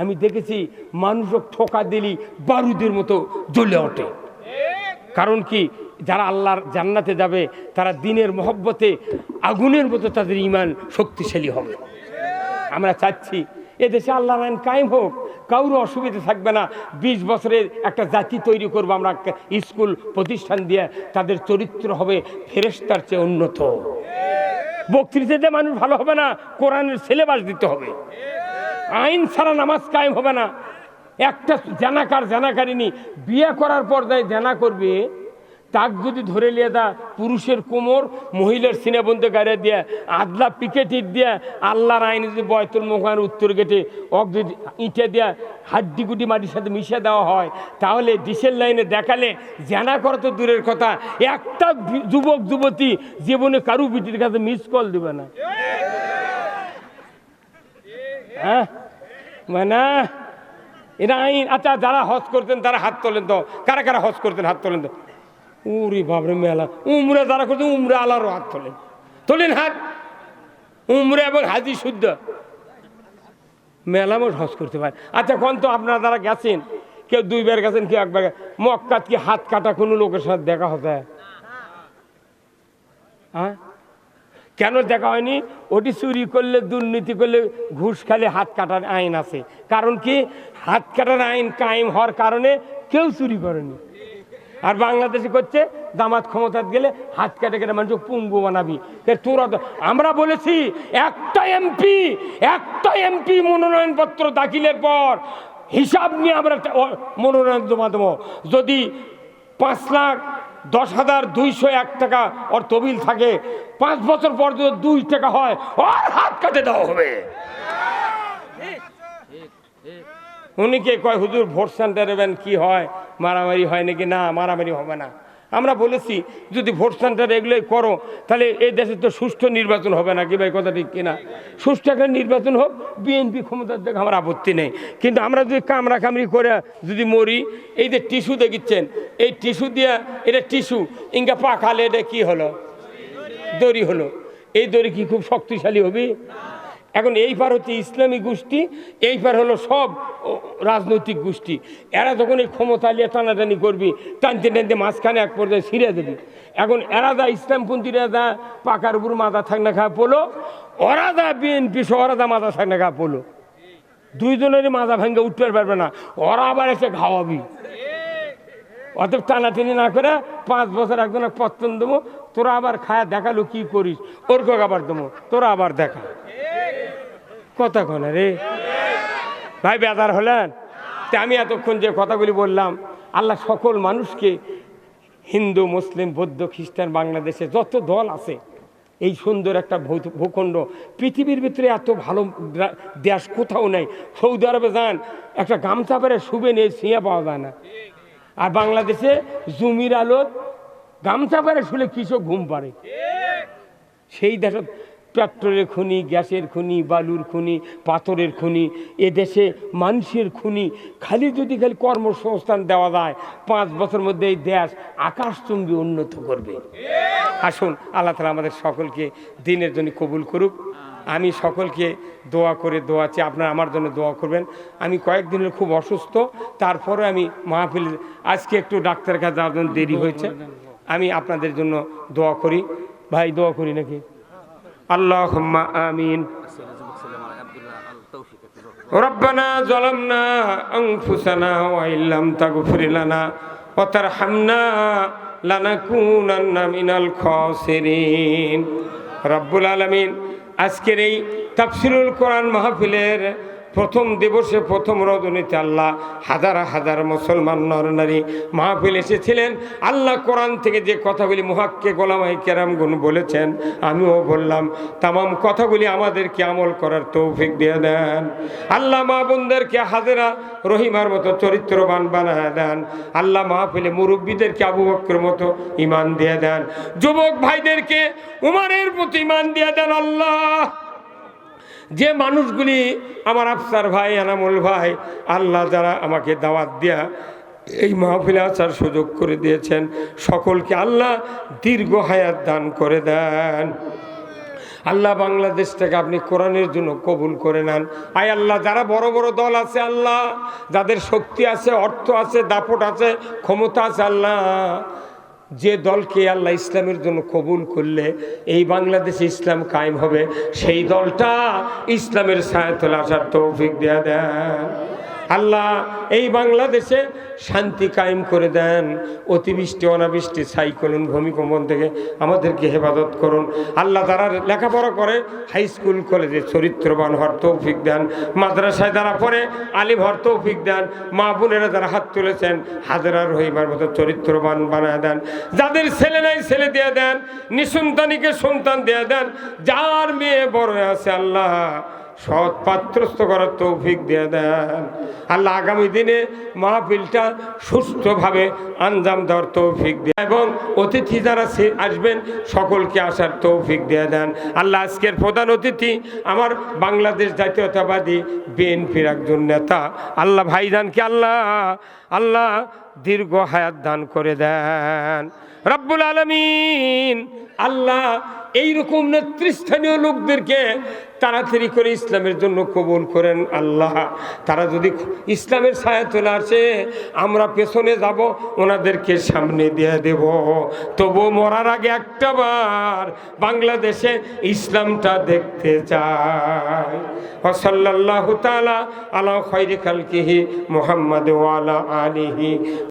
আমি দেখেছি মানুষও ঠোকা দিলি, বারুদের মতো জ্বলে ওঠে। কারণ কি, যারা আল্লাহর জান্নাতে যাবে, তারা দিনের মহব্বতে, আগুনের মতো তাদের ইমান শক্তিশালী হবে। আমরা চাচ্ছি এদেশে আল্লাহর আইন কায়েম হোক, কারও অসুবিধা থাকবে না। বিশ বছরের একটা জাতি তৈরি করব আমরা স্কুল প্রতিষ্ঠান দিয়ে তাদের চরিত্র হবে ফেরেস্তার চেয়ে উন্নত। বক্তৃতাতে মানুষ ভালো হবে না, কোরআনের সিলেবাস দিতে হবে। আইন ছাড়া নামাজ কায়েম হবে না। একটা জানাকার জানাকারিনী বিয়ে করার পর দেয় জানা করবে, তাক যদি ধরে লিয়ে দা পুরুষের কোমর, মহিলার সিনেবন্ধে গাড়ি দিয়ে, আদলা পিকেটির দিয়ে, আল্লাহর আইন যদি বয়তুল মোকান উত্তর গেটে অক যদি ইটে দিয়া হাড্ডি গুটি মাটির সাথে মিশে দেওয়া হয়, তাহলে ডিসেল লাইনে দেখালে জানা করা তো দূরের কথা। একটা যুবক, যুবতী জীবনে কারু বিটির কাছে মিস কল দিবে না। হ্যাঁ? মানে এটা আইন আচ্ছা যারা হজ করতেন, তারা হাত তোলেন তো। কারা কারা হজ করতেন, হাত তোলেন তো? উরি বাবরে মেলা। উমরা যারা করতেন, উমরা আলারও হাত তোলেন। তোলেন হাত। উমরা এবং হাজি শুদ্ধ। মেলা মোট হজ করতে পারে। আচ্ছা কোন তো আপনারা যারা গেছেন, কেউ দুইবার গেছেন, কেউ একবার মক্কাত কি হাত কাটা কোনো লোকের সাথে দেখা হতে? হ্যাঁ? কেন দেখা হয়নি? ওটি চুরি করলে, দুর্নীতি করলে ঘুষ খালে হাত কাটার আইন আছে। কারণ কি? হাত কাটার আইন কায়েম হওয়ার কারণে কেউ চুরি করেনি। আর বাংলাদেশে করছে, দামাত ক্ষমতাত গেলে হাত কেটে কেটে মানুষ পুঙ্গু বানাবি। তোরা আমরা বলেছি, একটা এমপি একটা এমপি মনোনয়নপত্র দাখিলের পর হিসাব নিয়ে আমরা মনোনয়ন জমা দেবো। যদি পাঁচ লাখ দশ হাজার দুইশো এক টাকা ওর তবিল থাকে। পাঁচ বছর পর যদি দুই টাকা হয়, ওর হাত কাটে দেওয়া হবে। উনিকে কয়, হুজুর ভোট এবেন কি হয়? মারামারি হয় নাকি? না, মারামারি হবে না। আমরা বলেছি, যদি ভোট সেন্টার এগুলোই করো, তাহলে এই দেশে তো সুষ্ঠু নির্বাচন হবে না কি ভাই? কথা ঠিক কিনা? সুষ্ঠু একটা নির্বাচন হোক বিএনপি ক্ষমতার দেখে আমার আপত্তি নেই। কিন্তু আমরা যদি কামড়া কামড়ি করে যদি মরি, এই যে টিস্যু দেখিচ্ছেন, এই টিস্যু দিয়া, এটা টিস্যু, ইঙ্গা পাখালে এটা কি হলো? দড়ি হলো। এই দড়ি কি খুব শক্তিশালী হবে? এখন এই পার হচ্ছে ইসলামী গোষ্ঠী এই পার হলো সব রাজনৈতিক গোষ্ঠী। এরা যখন এই ক্ষমতা নিয়ে টানাটানি করবি, টানতে টানতে মাঝখানে এক পর্যায়ে ছিঁড়ে দেবি। এখন এরা যা ইসলামপন্থীরা যা পাকার উপর মাথা থাক না খা পোলো, ওরা যা বিএনপি সহ ওরা যা মাথা থাক না খা পোলো। দুইজনেরই মাজা ভেঙে উঠতে পারবে না, ওরা আবার এসে খাওয়াবি। অতএব টানাটানি না করে পাঁচ বছর একজনের পত্তন দেবো, তোরা আবার খায়া দেখাল কি করিস, ওর আবার দেবো, তোরা আবার দেখা। কথা রে? ভাই বেদার হলেন? তা আমি এতক্ষণ যে কথাগুলি বললাম, আল্লাহ সকল মানুষকে, হিন্দু, মুসলিম, বৌদ্ধ, খ্রিস্টান, বাংলাদেশে যত দল আছে, এই সুন্দর একটা ভূখণ্ড, পৃথিবীর ভিতরে এত ভালো দেশ কোথাও নেই। সৌদি আরবে যান, একটা গামছা পেরে শুবে নিয়ে ছিঁয়ে পাওয়া যায় না। আর বাংলাদেশে জমির আলোত গামছা পেরে শুলে কৃষক ঘুম পারে সেই দেশত পেট্রোলের খুনি, গ্যাসের খুনি, বালুর খুনি, পাথরের খনি, এদেশে মানুষের খুনি। খালি যদি খালি কর্মসংস্থান দেওয়া যায়, পাঁচ বছর মধ্যে এই দেশ আকাশচুম্বী উন্নত করবে। আসুন, আল্লাহ তালা আমাদের সকলকে দিনের জন্য কবুল করুক। আমি সকলকে দোয়া করে দোয়া চাই, আপনারা আমার জন্য দোয়া করবেন। আমি কয়েকদিনের খুব অসুস্থ, তারপরে আমি মাহফিল, আজকে একটু ডাক্তারের কাছে যাওয়ার জন্য দেরি হয়েছে। আমি আপনাদের জন্য দোয়া করি। ভাই, দোয়া করি নাকি? আল্লাহ আমিন ربنا ظلمنا أنفسنا وإن لم تغفر لنا وترحمنا لنكونن من الخاسرين رب العالمين আজকের এই তাফসিরুল কোরআন মাহফিলের প্রথম দিবসে প্রথম রজনীতে আল্লাহ হাজার হাজার মুসলমান নর নারী মাহফিল এসেছিলেন। আল্লাহ কোরআন থেকে যে কথাগুলি মুহাক্কে গোলামাই কেরামগুন বলেছেন, আমিও বললাম, তামাম কথাগুলি আমাদেরকে আমল করার তৌফিক দিয়ে দেন। আল্লাহ মা বোনদেরকে হাজেরা রহিমার মতো চরিত্রবান বানায় দেন। আল্লাহ মাহফিলে মুরব্বীদেরকে আবু বক্রের মতো ইমান দিয়ে দেন। যুবক ভাইদেরকে উমারের মতো ইমান দিয়ে দেন আল্লাহ। যে মানুষগুলি আমার আফসার ভাই, আনামুল ভাই, আল্লাহ যারা আমাকে দাওয়াত দেয়া এই মাহফিলে আসার সুযোগ করে দিয়েছেন, সকলকে আল্লাহ দীর্ঘ হায়াত দান করে দেন। আল্লাহ বাংলাদেশটাকে আপনি কোরআনের জন্য কবুল করে নেন। আয় আল্লাহ, যারা বড় বড় দল আছে আল্লাহ, যাদের শক্তি আছে, অর্থ আছে, দাপট আছে, ক্ষমতা আছে আল্লাহ যে দলকে আল্লাহ ইসলামের জন্য কবুল করলে এই বাংলাদেশে ইসলাম কায়েম হবে, সেই দলটা ইসলামের সায়তলা আসার তৌফিক দেয়া দেন। আল্লাহ এই বাংলাদেশে শান্তি কায়েম করে দেন। অতিবৃষ্টি, অনাবৃষ্টি, সাইক্লোন, ভূমিকম্পন থেকে আমাদেরকে হেফাজত করুন। আল্লাহ তারা লেখাপড়া করে হাই স্কুল কলেজে চরিত্রবান হওয়ার তৌফিক দেন। মাদ্রাসায় যারা পড়ে, আলিম হওয়ার তৌফিক দেন। মা বোনেরা যারা হাত তুলেছেন, হাজারা রহিমার মতো চরিত্রবান বানায় দেন। যাদের ছেলে নাই, ছেলে দিয়ে দেন। নিঃসন্তানীকে সন্তান দিয়ে দেন। যার মেয়ে বড় আছে, আল্লাহ সৎ পাত্রস্থ করার তৌফিক দিয়ে দেন। আল্লাহ আগামী দিনে মাহফিলটা সুস্থভাবে আঞ্জাম দেওয়ার তৌফিক দেয় এবং অতিথি যারা আসবেন সকলকে আসার তৌফিক দিয়ে দেন। আল্লাহ আজকের প্রধান অতিথি আমার বাংলাদেশ জাতীয়তাবাদী বিএনপির একজন নেতা। আল্লাহ ভাইজানকে আল্লাহ আল্লাহ দীর্ঘ হায়াত দান করে দেন। রব্বুল আলমিন আল্লাহ এইরকম নেতৃস্থানীয় লোকদেরকে তাড়াতাড়ি করে ইসলামের জন্য কবুল করেন আল্লাহ। তারা যদি ইসলামের ছায়া চলে আসে, আমরা পেছনে যাব, ওনাদেরকে সামনে দিয়ে দেব। তবু মরার আগে একটাবার বাংলাদেশে ইসলামটা দেখতে চাই। ওসল্লাহ তালা আলা খৈরি খালকিহি মোহাম্মদ ওয়ালা আলিহি।